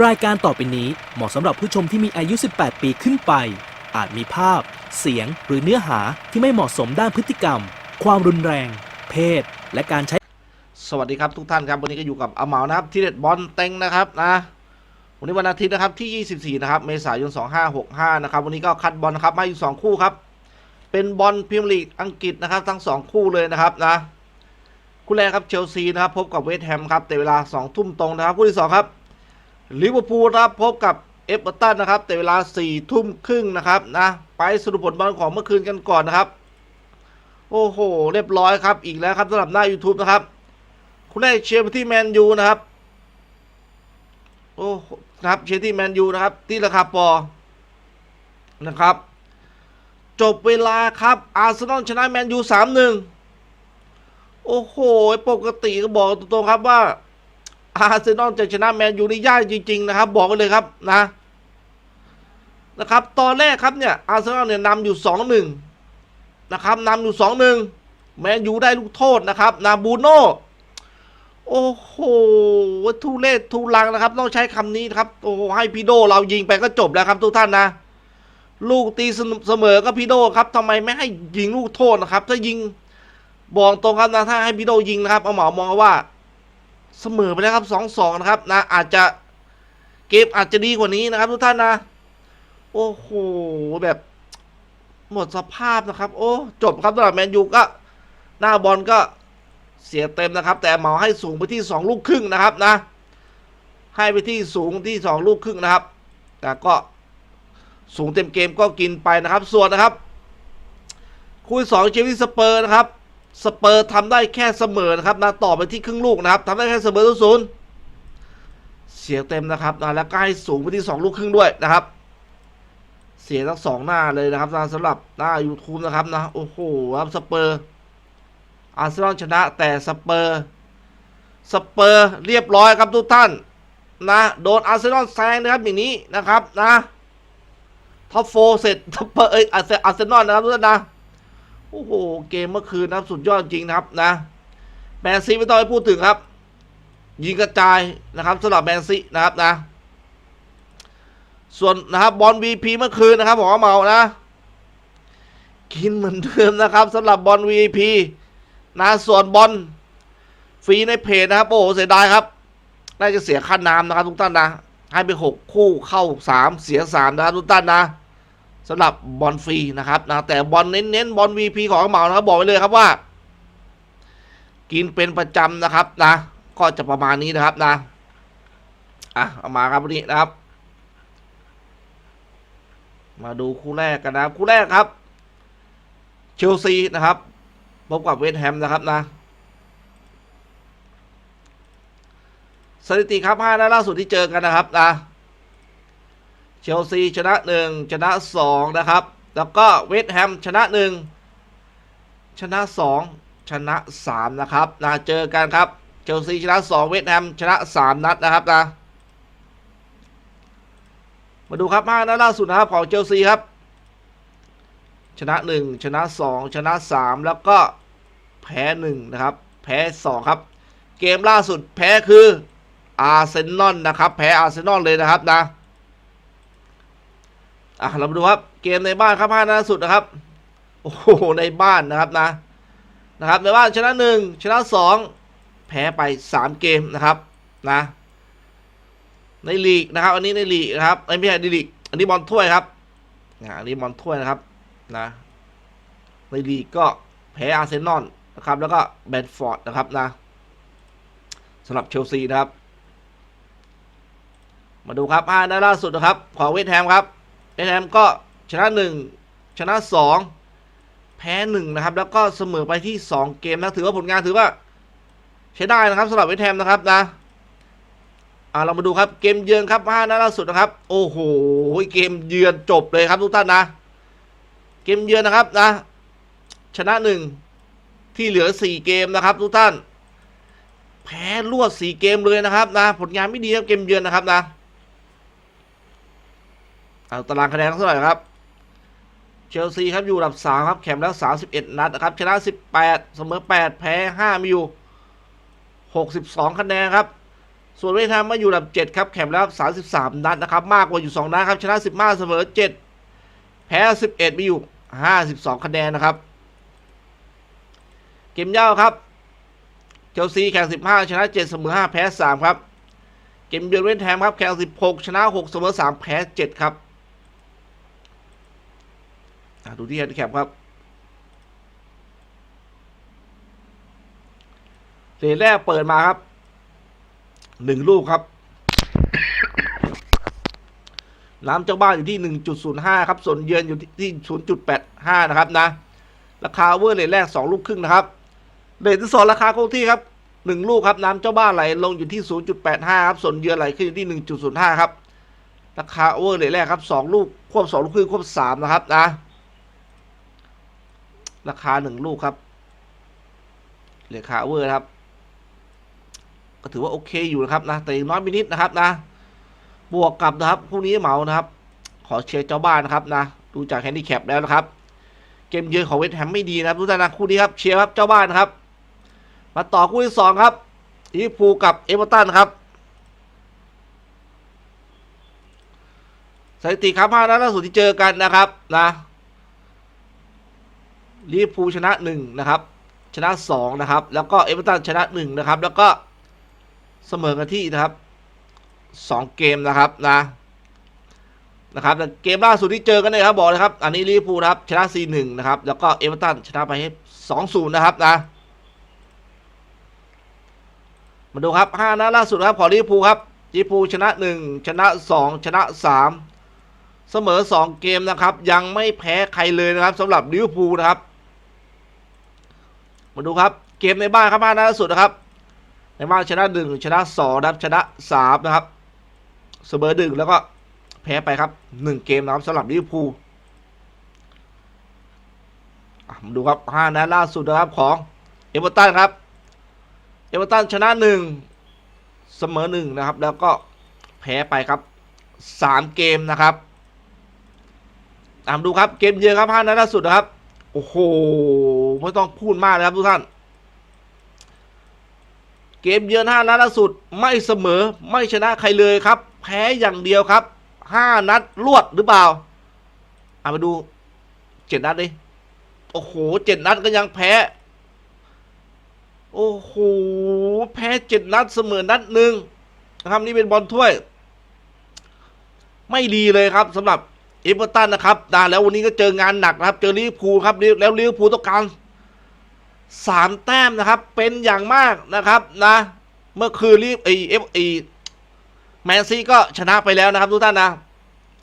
รายการต่อไปนี้เหมาะสำหรับผู้ชมที่มีอายุ 18 ปีขึ้นไป อาจมีภาพ เสียง หรือเนื้อหาที่ไม่เหมาะสมด้านพฤติกรรม ความรุนแรง เพศ และการใช้ สวัสดีครับทุกท่านครับวันนี้ก็อยู่กับอาเหมานะครับที่เด็ดบอลเต็งนะครับนะวันนี้วันอาทิตย์นะครับที่ 24 นะครับเมษายน 2565 นะครับ วันนี้ก็คัดบอลนะครับมาอยู่ 2 คู่ครับ เป็นบอลพรีเมียร์ลีกอังกฤษนะครับ ทั้ง 2 คู่เลยนะครับนะคู่แรกครับเชลซีนะครับพบกับเวสต์แฮมครับแต่เวลา 2 ทุ่มตรงนะครับคู่ที่2ครับ ลิเวอร์พูลครับพบกับเอฟเวอร์ตันนะครับ แต่เวลา4ทุ่มครึ่งนะครับนะไปสรุปผลบอลของเมื่อคืนกันก่อนนะครับ โอ้โห เรียบร้อยครับ อีกแล้วครับสำหรับหน้า YouTube นะครับ คุณได้เชียร์ไปที่แมนยูนะครับ โอ้โหนะครับเชียร์ที่แมนยูนะครับ ที่ราคาปอนะครับ จบเวลาครับ อาร์เซนอลชนะแมนยูสามหนึ่งโอ้โห ปกติก็บอกตรงๆครับว่า อาร์เซนอลจะชนะแมนยูนี่ยากจริง ๆ นะครับ บอกกันเลยครับนะ นะครับ ตอนแรกครับเนี่ยอาร์เซนอลเนี่ยนำอยู่สองหนึ่งนะครับนำอยู่สองหนึ่งแมนยูได้ลูกโทษนะครับนาบูโน่โอ้โหทุเรศทุลังนะครับ ต้องใช้คำนี้นครับโอ้โหให้พีโดเรายิงไปก็จบแล้วครับทุกท่านนะ ลูกตีเสมอก็พีโดครับทำไมไม่ให้ยิงลูกโทษนะครับ ถ้ายิงบอกตรงครับนะถ้าให้พีโดยิงนะครับเอาหมอมองว่า เสมอไปแล้วครับสองสองนะครับนะอาจจะเกมอาจจะดีกว่านี้นะครับ ทุกท่านนะ โอ้โหแบบ หมดสภาพนะครับ โอ้จบครับสำหรับแมนยูก็ หน้าบอลก็เสียเต็มนะครับ แต่เหมาให้สูงไปที่2ลูกครึ่งนะครับนะ ให้ไปที่สูงที่2ลูกครึ่งนะครับ แต่ก็สูงเต็มเกมก็กินไปนะครับ ส่วนนะครับ คู่สองเชลซีสเปอร์นะครับ สเปอร์ทำได้แค่เสมอนะครับนะต่อไปที่ครึ่งลูกนะครับทำได้แค่เสมอศูนย์เสียเต็มนะครับนะแล้วก็ให้สูงไปที่2ลูกครึ่งด้วยนะครับ เสียทั้งสองหน้าเลยนะครับนะสำหรับหน้า YouTube นะครับนะโอ้โหครับสเปอร์อาร์เซนอลชนะแต่สเปอร์สเปอร์เรียบร้อยครับทุกท่านนะโดนอาร์เซนอลแซงนะครับอย่างนี้นะครับนะท็อปโฟเสร็จสเปอร์เอ้ยออาร์เซนอลนะครับทุกท่านนะ โอ้โห เกมเมื่อคืนนะครับสุดยอดจริงนะครับนะแมนซีไม่ต้องไปพูดถึงครับ ยิงกระจายนะครับสำหรับแมนซีนะครับนะ ส่วนนะครับบอลวีพีเมื่อคืนนะครับผมเมานะ กินเหมือนเดิมนะครับสำหรับบอล VIP นะส่วนบอลฟรีในเพจนะครับ โอ้โหเสียดายครับน่าจะเสียค่าน้ำนะครับทุกท่านนะ ให้ไปหกคู่เข้าสามเสียสามนะครับทุกท่านนะ สำหรับบอลฟรีนะครับนะแต่บอลเน้นๆบอล VP ของเหมานะครับบอกไว้เลยครับว่า กินเป็นประจำนะครับนะ ก็จะประมาณนี้นะครับนะอะเอามาครับวันนี้นะครับ มาดูคู่แรกกันนะครับ คู่แรกครับ เชลซีนะครับพบกับเวสต์แฮมนะครับนะสถิติครับห้านัดล่าสุดที่เจอกันนะครับนะ เชลซีชนะหนึ่งชนะสองนะครับ แล้วก็เวสต์แฮมชนะหนึ่งชนะสองชนะสามนะครับนะเจอกันครับ เชลซีชนะสองเวสต์แฮมชนะสามนัดนะครับนะมาดูครับห้านัดล่าสุดนะครับของเชลซีครับ ชนะ 1 ชนะ 2 ชนะ 3 แล้วก็แพ้ 1 นะครับ แพ้ 2 ครับ เกมล่าสุดแพ้คืออาร์เซนอลนะครับ แพ้อาร์เซนอลเลยนะครับนะ อะเรามาดูครับเกมในบ้านครับห้านัดล่าสุดนะครับโอ้โหในบ้านนะครับนะนะครับในบ้านชนะ1ชนะ2แพ้ไป3เกมนะครับนะ ในลีกนะครับ อันนี้ในลีกนะครับไม่ใช่ในลีก อันนี้บอลถ้วยครับอะอันนี้บอลถ้วยนะครับนะในลีกก็แพ้อาร์เซนอลนะครับ แล้วก็แบนฟอร์ดนะครับนะสำหรับเชลซีนะครับ มาดูครับห้านัดล่าสุดนะครับ ของเวสต์แฮมครับ เวสต์แฮมก็ชนะหนึ่งชนะสองแพ้หนึ่งนะครับ แล้วก็เสมอไปที่สองเกมนะถือว่าผลงานถือว่า ใช้ได้นะครับสำหรับเวสแฮมนะครับนะอ่าเรามาดูครับเกมเยือนครับห้านัดล่าสุดนะครับ โอ้โหเกมเยือนจบเลยครับทุกท่านนะ เกมเยือนนะครับนะ ชนะหนึ่งที่เหลือสี่เกมนะครับทุกท่าน แพ้รวดสี่เกมเลยนะครับนะ ผลงานไม่ดีครับเกมเยือนนะครับนะ เอาตารางคะแนนเท่าไหร่ครับ เชลซีครับอยู่อันดับสามครับแข่งแล้วสามสิบเอ็ดนัดนะครับ ชนะสิบแปดเสมอแปดแพ้ห้ามีอยู่หกสิบสองคะแนนครับ ส่วนเวียดนามมาอยู่อันดับเจ็ดครับแข่งแล้วสามสิบสามนัดนะครับ มากกว่าอยู่สองนัดครับ ชนะสิบห้าเสมอเจ็ดแพ้สิบเอ็ดมีอยู่ห้าสิบสองคะแนนนะครับ เกมเย่าครับเชลซีแข่งสิบห้าชนะเจ็ดเสมอห้าแพ้สามครับ เกมเยือนเวสต์แฮมครับ แข่งสิบหกชนะหกเสมอสามแพ้เจ็ดครับ ดูที่แฮนดิแคปครับเหรียญแรกเปิดมาครับหนึ่งลูกครับน้ำเจ้าบ้านอยู่ที่หนึ่งจุดศูนย์ห้าครับ ส่วนเยือนอยู่ที่ศูนย์จุดแปดห้านะครับนะ ราคาเวอร์เหรียแรกสองลูกครึ่งนะครับเหรียญที่สองราคาคงที่ครับหนึ่งลูกครับ น้ำเจ้าบ้านไหลลงอยู่ที่ศูนย์จุดแปดห้าครับ ส่วนเยือนไหลขึ้นอยู่ที่หนึ่งจุดศูนย์ห้าครับ ราคาเวอร์เหรียแรกครับสองลูกควบสองลูกครึ่งควบสามนะครับนะ ราคาหนึ่งลูกครับเหรียญคาเวอร์ครับ ก็ถือว่าโอเคอยู่นะครับนะ แต่ยังน้อยไปนิดนะครับนะ บวกกับนะครับพรุ่งนี้เหมานะครับ ขอเชียร์เจ้าบ้านนะครับนะ ดูจากแฮนดิแคปแล้วนะครับ เกมเยือนของเวสต์แฮมไม่ดีนะครับทุกท่านนะคู่นี้ครับเชียร์ครับเจ้าบ้านนะครับ มาต่อคู่ที่สองครับลิเวอร์พูกับเอเวอร์ตันครับสถิติครับห้านัดล่าสุดที่เจอกันนะครับนะ ลิเวอร์พูลชนะหนึ่งนะครับ ชนะสองนะครับ แล้วก็เอเวอร์ตันชนะหนึ่งนะครับ แล้วก็เสมอกันที่นะครับสองเกมนะครับนะนะครับแต่เกมล่าสุดที่เจอกันเนี่ยครับบอกเลยครับอันนี้ลิเวอร์พูลครับชนะ 4 1 นะครับ แล้วก็เอเวอร์ตันชนะไปให้ 2 0 นะครับนะมาดูครับ5นัดล่าสุดครับของลิเวอร์พูลครับลิเวอร์พูลชนะ 1 ชนะ 2 ชนะ 3 เสมอ 2 เกมนะครับ ยังไม่แพ้ใครเลยนะครับสำหรับลิเวอร์พูลนะครับ มาดูครับ เกมในบ้านครับ5นัดล่าสุดนะครับ ในบ้านชนะ1ชนะ2นะครับชนะ3นะครับเสมอ1แล้วก็แพ้ไปครับ1เกมนะครับสำหรับลิเวอร์พูลมาดูครับ5นัดล่าสุดนะครับของเอเวอร์ตันครับเอเวอร์ตันชนะหนึ่งเสมอหนึ่งนะครับ แล้วก็แพ้ไปครับสามเกมนะครับตามดูครับเกมเยือนครับห้านัดล่าสุดนะครับ โอ้โห ไม่ต้องพูดมากนะครับทุกท่าน เกมเยือนห้านัดล่าสุดไม่เสมอไม่ชนะใครเลยครับ แพ้อย่างเดียวครับห้านัดรวดหรือเปล่าเอามาดูเจ็ดนัดดิโอ้โหเจ็ดนัดก็ยังแพ้ โอ้โห แพ้เจ็ดนัดเสมอนัดหนึ่งนะครับนี่เป็นบอลถ้วย ไม่ดีเลยครับสำหรับ เอเวอร์ตันนะครับนะแล้ววันนี้ก็เจองานหนักนะครับ เจอลิเวอร์พูลครับแล้วลิเวอร์พูลต้องการสามแต้มนะครับ เป็นอย่างมากนะครับนะ เมื่อคืนลิไอเอฟไอแมนซีก็ชนะไปแล้วนะครับทุกท่านนะ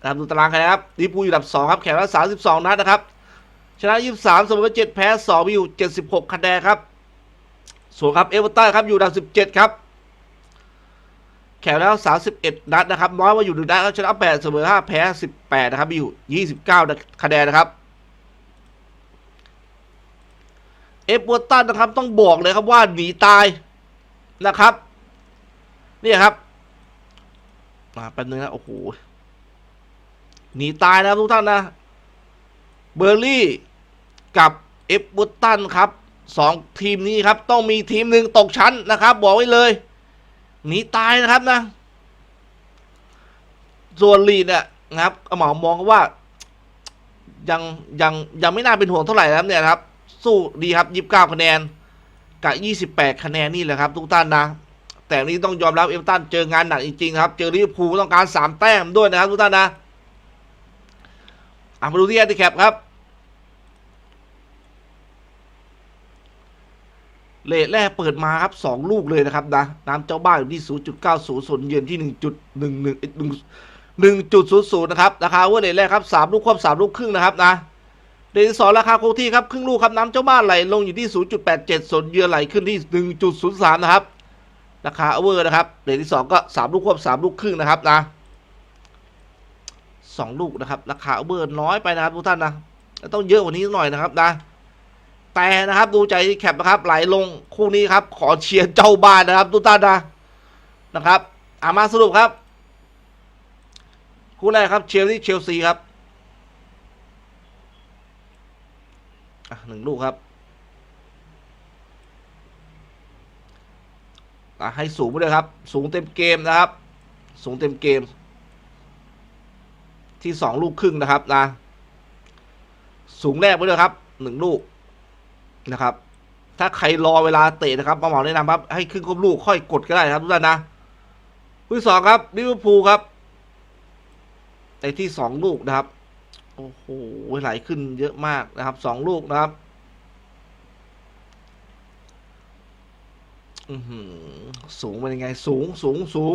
นะครับดูตารางคะแนนครับลิเวอร์พูลอยู่อันดับสองครับแข่งแล้วสามสิบสองนัดนะครับ ชนะยี่สิบสามเสมอเจ็ดแพ้สองมีอยู่เจ็ดสิบหกคะแนนครับส่วนครับเอเวอร์ตันครับอยู่อันดับสิบเจ็ดครับ แข่งแล้วสามสิบเอ็ดนัดนะครับน้อยว่าอยู่หนึ่งนัดชนะแปดเสมอห้าแพ้สิบแปดนะครับมีอยู่ยี่สิบเก้าคะแนนนะครับเอฟเวอร์ตันนะครับต้องบอกเลยครับว่าหนีตายนะครับนี่ครับมาแป๊บนึงนะโอ้โหหนีตายนะครับทุกท่านนะเบอร์ลี่กับเอฟเวอร์ตันครับสองทีมนี้ครับต้องมีทีมหนึ่งตกชั้นนะครับ บอกไว้เลย หนีตายนะครับนะ ส่วนลีเนี่ยนะครับหมอมองว่า ยังยังยังไม่น่าเป็นห่วงเท่าไหร่แล้วเนี่ยครับ สู้ดีครับยีิบเก้าคะแนนกับยี่สิบแปดคะแนนนี่แหละครับ ทุกท่านนะ แต่นี้ต้องยอมรับเอเวอร์ตันเจองานหนักจริงๆครับ เจอลิเวอร์พูลต้องการสามแต้มด้วยนะครับทุกท่านนะอะมาดูที่แอนติแคปครับ เลทแรกเปิดมาครับสองลูกเลยนะครับนะน้ำเจ้าบ้านอยู่ที่ 0.90ส่วนเยือนที่ 1.11 1.00นะครับราคาเวอร์เลทแรกครับ 3 ลูกควบ3ลูกครึ่งนะครับนะเลทที่สองราคาคงที่ครับครึ่งลูกครับน้ำเจ้าบ้านไหลลงอยู่ที่ 0.87ส่วนเยือนไหลขึ้นที่ 1.03 นะครับราคาเวอร์นะครับเลทที่สองก็ 3 ลูกควบ3ลูกครึ่งนะครับนะสองลูกนะครับราคาเวอร์น้อยไปนะครับทุกท่านนะต้องเยอะกว่านี้หน่อยนะครับนะ แต่นะครับดูใจที่แคปนะครับ ไหลลงคู่นี้ครับ ขอเชียร์เจ้าบ้านนะครับทุกท่านนะนะครับอามาสรุปครับ คู่แรกครับเชลซีเชลซีครับหนึ่งลูกครับอะให้สูงไปเลยครับ สูงเต็มเกมนะครับ สูงเต็มเกม ที่สองลูกครึ่งนะครับนะสูงแรกไปเลยครับหนึ่งลูก นะครับ ถ้าใครรอเวลาเตะนะครับมาหมาแนะนำครับ ให้ขึ้นครบลูกค่อยกดก็ได้นะครับทุกท่านนะคู่ที่สองครับลิเวอร์พูลครับในที่สองลูกนะครับ โอ้โหไหลขึ้นเยอะมากนะครับสองลูกนะครับ อืสูงเป็นยังไง สูงสูงสูง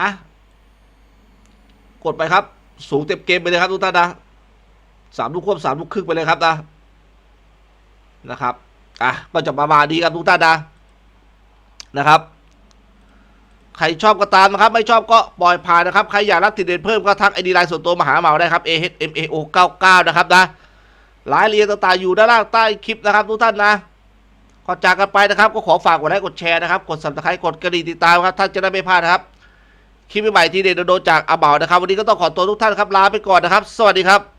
อะกดไปครับ สูงเต็มเกมไปเลยครับทุกท่านนะสามลูกควบสามลูกครึ่งไปเลยครับนะ นะครับอะก็จะประมาณนี้ครับทุกท่านนะนะครับใครชอบก็ตามนะครับ ไม่ชอบก็ปล่อยผ่านนะครับ ใครอยากรับติดเด่นเพิ่มก็ทักไอดีไลน์ส่วนตัวมาหาเหมาได้ครับ a h m a o 99นะครับนะรายละเอียดต่างๆอยู่ด้านล่างใต้คลิปนะครับ ทุกท่านนะก่อนจากกันไปนะครับ ก็ขอฝากกดไลค์กดแชร์นะครับ กด subscribe กดกระดิ่งติดตามครับ ท่านจะได้ไม่พลาดนะครับ คลิปใหม่ที่เด็ดโดนจากอาเบานะครับ วันนี้ก็ต้องขอตัวทุกท่านครับลาไปก่อนนะครับ สวัสดีครับ